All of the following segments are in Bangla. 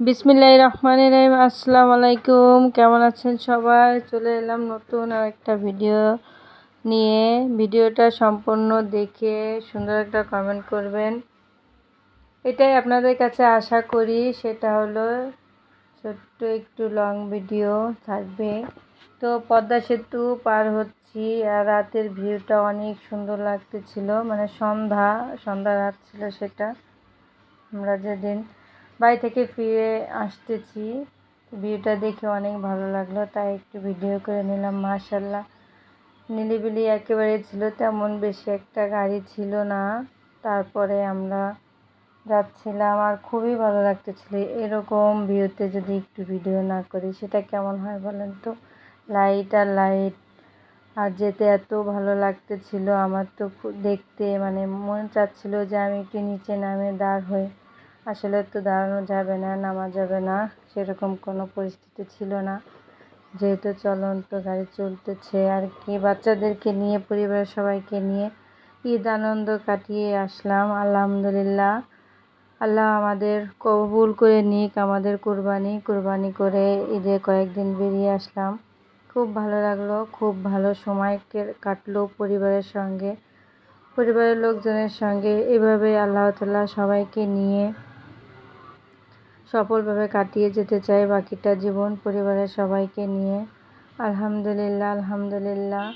বিসমিল্লাহ রহমান রহিম। আসসালামু আলাইকুম। কেমন আছেন সবাই? চলে এলাম নতুন আর একটা ভিডিও নিয়ে। ভিডিওটা সম্পূর্ণ দেখে সুন্দর একটা কমেন্ট করবেন। এটাই আপনাদের কাছে আশা করি। সেটা হলো ছোট্ট একটু লং ভিডিও থাকবে। তো পদ্মা সেতু পার হচ্ছি আর রাতের ভিউটা অনেক সুন্দর লাগতেছিল। মানে সন্ধ্যা সন্ধ্যা রাত ছিল সেটা। আমরা যেদিন বাড়ি থেকে ফিরে আসতেছি। ভিউটা দেখে অনেক ভালো লাগল, তাই একটু ভিডিও করে নিলাম মাশাল্লাহ নিলিবিলি একেবারে ছিল, তেমন বেশি একটা গাড়ি ছিল না। তারপরে আমরা যাচ্ছিলাম, আর খুবই ভালো লাগতেছিল। এরকম ভিউতে যদি একটু ভিডিও না করি, সেটা কেমন হয় বলেন তো? লাইট আর লাইট আর যেতে এত ভালো লাগতেছিল। আমার তো দেখতে মানে মন চাচ্ছিল যে আমি একটু নিচে নামে দাঁড় হয়ে আসলে তো দাঁড়ানো যাবে না, নামা যাবে না, সেরকম কোনো পরিস্থিতি ছিল না। যেহেতু চলন্ত গাড়ি চলতেছে, আর কি, বাচ্চাদেরকে নিয়ে, পরিবারের সবাইকে নিয়ে ঈদ আনন্দ কাটিয়ে আসলাম, আলহামদুলিল্লাহ। আল্লাহ আমাদের কবুল করে নিক, আমাদের কোরবানি কোরবানি করে ঈদে কয়েকদিন বেরিয়ে আসলাম। খুব ভালো লাগল, খুব ভালো সময় কাটলো পরিবারের সঙ্গে। পরিবারের লোকজনের সঙ্গে এভাবে আল্লাহ তাল্লাহ সবাইকে নিয়ে সফলভাবে কাটিয়ে যেতে চাই বাকিটা জীবন পরিবারের সবাইকে নিয়ে। আলহামদুলিল্লাহ আলহামদুলিল্লাহ।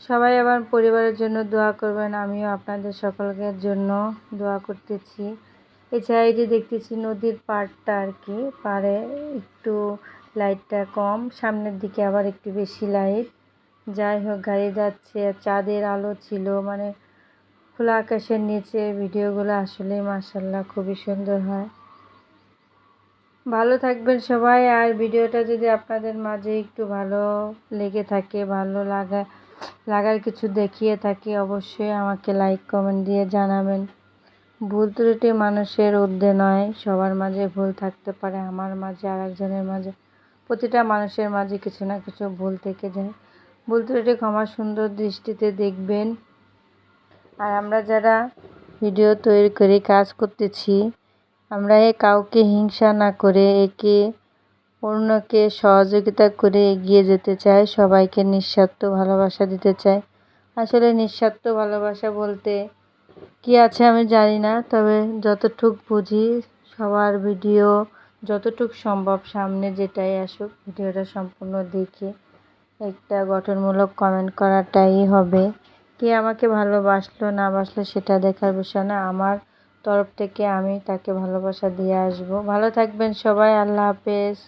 সবাই আবার পরিবারের জন্য দোয়া করবেন, আমিও আপনাদের সকলের জন্য দোয়া করতেছি। এছাড়া এই যে দেখতেছি নদীর পাড়টা আর কি, পাড়ে একটু লাইটটা কম, সামনের দিকে আবার একটু বেশি লাইট। যাই হোক, গাড়ি যাচ্ছে, চাঁদের আলো ছিল মানে খোলা আকাশের নিচে ভিডিওগুলো আসলে মাসাল্লাহ খুবই সুন্দর হয়। ভালো থাকবেন সবাই। আর ভিডিওটা যদি আপনাদের মাঝে একটু ভালো লেগে থাকে, ভালো লাগা, লাগার কিছু দেখিয়ে থাকে, অবশ্যই আমাকে লাইক কমেন্ট দিয়ে জানাবেন। ভুল ত্রুটি মানুষের ঊর্ধ্বে নয়, সবার মাঝে ভুল থাকতে পারে, আমার মাঝে আর একজনের মাঝে। প্রতিটা মানুষের মাঝে কিছু না কিছু ভুল থেকে যায়। ভুল ত্রুটি ক্ষমা সুন্দর দৃষ্টিতে দেখবেন। আর আমরা যারা ভিডিও তৈরি করে কাজ করতেছি আমরা কাউকে হিংসা না করে, একে অন্যকে সহযোগিতা করে এগিয়ে যেতে চাই, সবাইকে নিঃস্বার্থ ভালোবাসা দিতে চাই। আসলে নিঃস্বার্থ ভালোবাসা বলতে কি আছে আমি জানি না, তবে যতটুক বুঝি সবার ভিডিও যতটুক সম্ভব সামনে যেটাই আসুক, ভিডিওটা সম্পূর্ণ দেখে একটা গঠনমূলক কমেন্ট করাটাই হবে। কে আমাকে ভালোবাসলো না বাসলো সেটা দেখার বিষয় না, আমার তরফ থেকে আমি তাকে ভালোবাসা দিয়ে আসব। ভালো থাকবেন সবাই আল্লাহ হাফেজ।